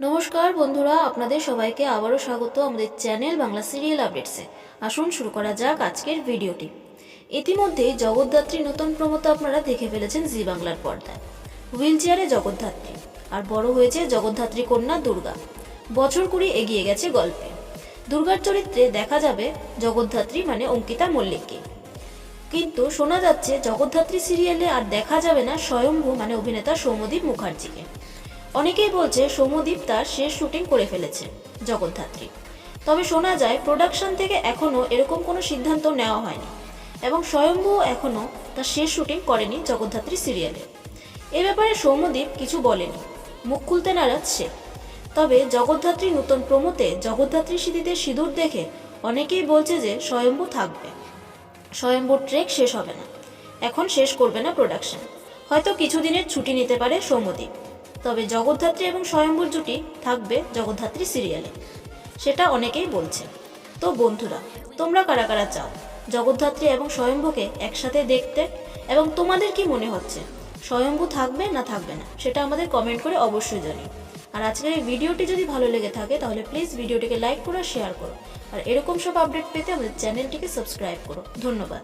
নমস্কার বন্ধুরা, আপনাদের সবাইকে আবারও স্বাগত আমাদের চ্যানেল বাংলা সিরিয়াল আপডেটসে। আসুন শুরু করা যাক আজকের ভিডিওটি। ইতিমধ্যেই জগদ্ধাত্রী নতুন প্রমোতা আপনারা দেখে ফেলেছেন জি বাংলার পর্দায়। হুইল চেয়ারে জগদ্ধাত্রী, আর বড় হয়েছে জগদ্ধাত্রী কন্যা দুর্গা। বছর কুড়ি এগিয়ে গেছে গল্পে। দুর্গার চরিত্রে দেখা যাবে জগদ্ধাত্রী মানে অঙ্কিতা মল্লিককে। কিন্তু শোনা যাচ্ছে জগদ্ধাত্রী সিরিয়ালে আর দেখা যাবে না স্বয়ম্ভু মানে অভিনেতা সৌম্যদীপ মুখার্জিকে। অনেকেই বলছে সৌম্যদীপ তার শেষ শুটিং করে ফেলেছে জগদ্ধাত্রী তবে শোনা যায় প্রোডাকশন থেকে এখনও এরকম কোনো সিদ্ধান্ত নেওয়া হয়নি এবং স্বয়ম্ভু এখনও তার শেষ শুটিং করেনি জগদ্ধাত্রী সিরিয়ালে এ ব্যাপারে সৌম্যদীপ কিছু বলেনি, মুখ খুলতে নারাজ সে। তবে জগদ্ধাত্রী নতুন প্রমোতে জগদ্ধাত্রী স্মৃতিতে সিঁদুর দেখে অনেকেই বলছে যে স্বয়ম্ভু থাকবে। স্বয়ম্ভুর ট্রেক শেষ হবে না। এখন শেষ করবে না প্রোডাকশন হয়তো কিছুদিনের ছুটি নিতে পারে সৌম্যদীপ। তবে জগদ্ধাত্রী এবং স্বয়ম্ভুর জুটি থাকবে জগদ্ধাত্রী সিরিয়ালে। সেটা অনেকেই বলছে তো বন্ধুরা, তোমরা কারা কারা চাও? জগদ্ধাত্রী এবং স্বয়ম্ভুকে একসাথে দেখতে এবং তোমাদের কি মনে হচ্ছে? স্বয়ম্ভু থাকবে না থাকবে না, সেটা আমাদের কমেন্ট করে অবশ্যই জানিও। আর আজকের এই ভিডিওটি যদি ভালো লেগে থাকে, তাহলে প্লিজ ভিডিওটিকে লাইক করো শেয়ার করো। আর এরকম সব আপডেট পেতে আমাদের চ্যানেলটিকে সাবস্ক্রাইব করো। ধন্যবাদ।